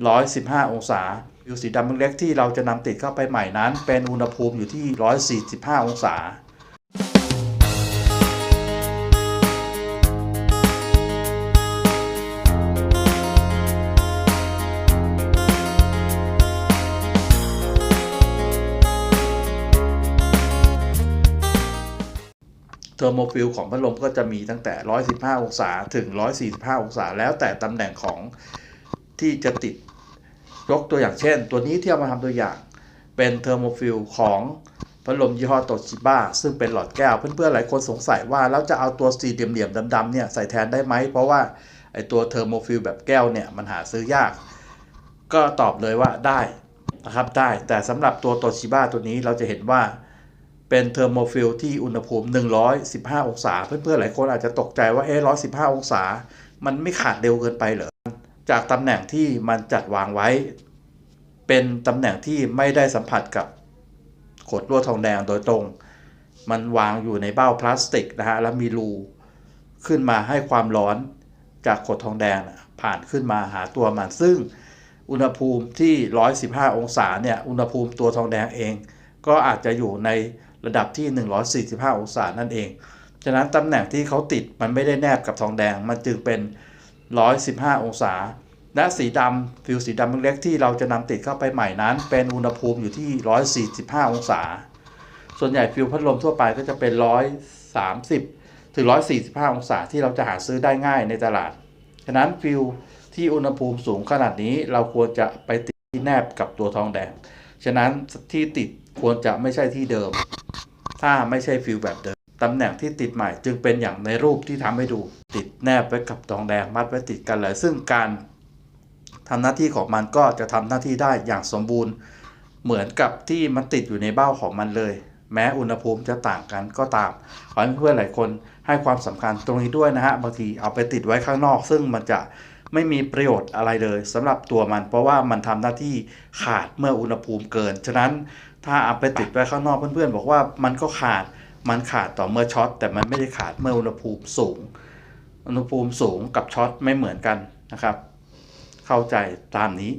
115 องศาฟิวสีดำเล็กที่เราจะนำติดเข้าไปใหม่นั้น เป็นอุณหภูมิอยู่ที่ 145 องศาเทอร์โมฟิลของพัดลมก็จะมีตั้งแต่ 115 องศา ถึง 145 องศา แล้วแต่ตำแหน่งของ ที่จะติดยกตัวอย่างเช่น ตัวนี้ที่เอามาทำตัวอย่างเป็นเทอร์โมฟิลของพัดลมยี่ห้อโตชิบ้าซึ่งเป็นหลอดแก้ว เพื่อนๆหลายคนสงสัยว่าแล้วจะเอาตัวสี่เหลี่ยมๆดำๆเนี่ยใส่แทนได้ไหม เพราะว่าไอตัวเทอร์โมฟิลแบบแก้วเนี่ยมันหาซื้อยาก ก็ตอบเลยว่าได้นะครับได้ แต่สำหรับตัวโตชิบ้าตัวนี้เราจะเห็นว่าเป็นเทอร์โมฟิลที่อุณหภูมิ 115 องศา เพื่อนๆหลายคนอาจจะตกใจว่าเอ๊ะ115 องศา มันไม่ขาดเร็วเกินไปเหรอ จากตำแหน่งที่มันจัดวางไว้ เป็นตำแหน่งที่ไม่ได้สัมผัสกับขดลวดทองแดงโดยตรง มันวางอยู่ในเบ้าพลาสติกนะฮะแล้วมีรูขึ้นมาให้ความร้อนจากขดทองแดงผ่านขึ้นมาหาตัวมัน ซึ่งอุณหภูมิที่ 115 องศาเนี่ย อุณหภูมิตัวทองแดงเอง ก็อาจจะอยู่ในระดับที่ 145 องศานั่นเอง ฉะนั้นตำแหน่งที่เขาติดมันไม่ได้แนบกับทองแดง มันจึงเป็น 115 องศา และสีดำฟิวสีดำเล็กๆที่เราจะนำติดเข้าไปใหม่นั้น เป็นอุณหภูมิอยู่ที่ 145 องศา ส่วนใหญ่ฟิวพัดลมทั่วไปก็จะเป็น 130 ถึง 145 องศาที่เราจะหาซื้อได้ง่ายในตลาด ฉะนั้นฟิวที่อุณหภูมิสูงขนาดนี้เราควรจะไปติดที่แนบกับตัวทองแดง ฉะนั้นที่ติดควรจะไม่ใช่ที่เดิม ถ้าไม่ใช่ฟิลแบบเดิม ตำแหน่งที่ติดใหม่จึงเป็นอย่างในรูปที่ทำให้ดูติดแนบไว้กับทองแดงมัดไว้ติดกันเลย ซึ่งการทำหน้าที่ของมันก็จะทำหน้าที่ได้อย่างสมบูรณ์ เหมือนกับที่มันติดอยู่ในเบ้าของมันเลย แม้อุณหภูมิจะต่างกันก็ตามขอให้เพื่อนๆหลายคนให้ความสำคัญตรงนี้ด้วยนะฮะบางทีเอาไปติดไว้ข้างนอก ซึ่งมันจะไม่มีประโยชน์อะไรเลยสำหรับตัวมัน เพราะว่ามันทำหน้าที่ขาดเมื่ออุณหภูมิเกิน ฉะนั้นถ้าเอาไปติดไว้ข้างนอกเพื่อนๆ บอกว่ามันก็ขาด มันขาดต่อเมื่อช็อตแต่มันไม่ได้ขาดเมื่ออุณหภูมิสูง อุณหภูมิสูงกับช็อตไม่เหมือนกันนะครับ เข้าใจตามนี้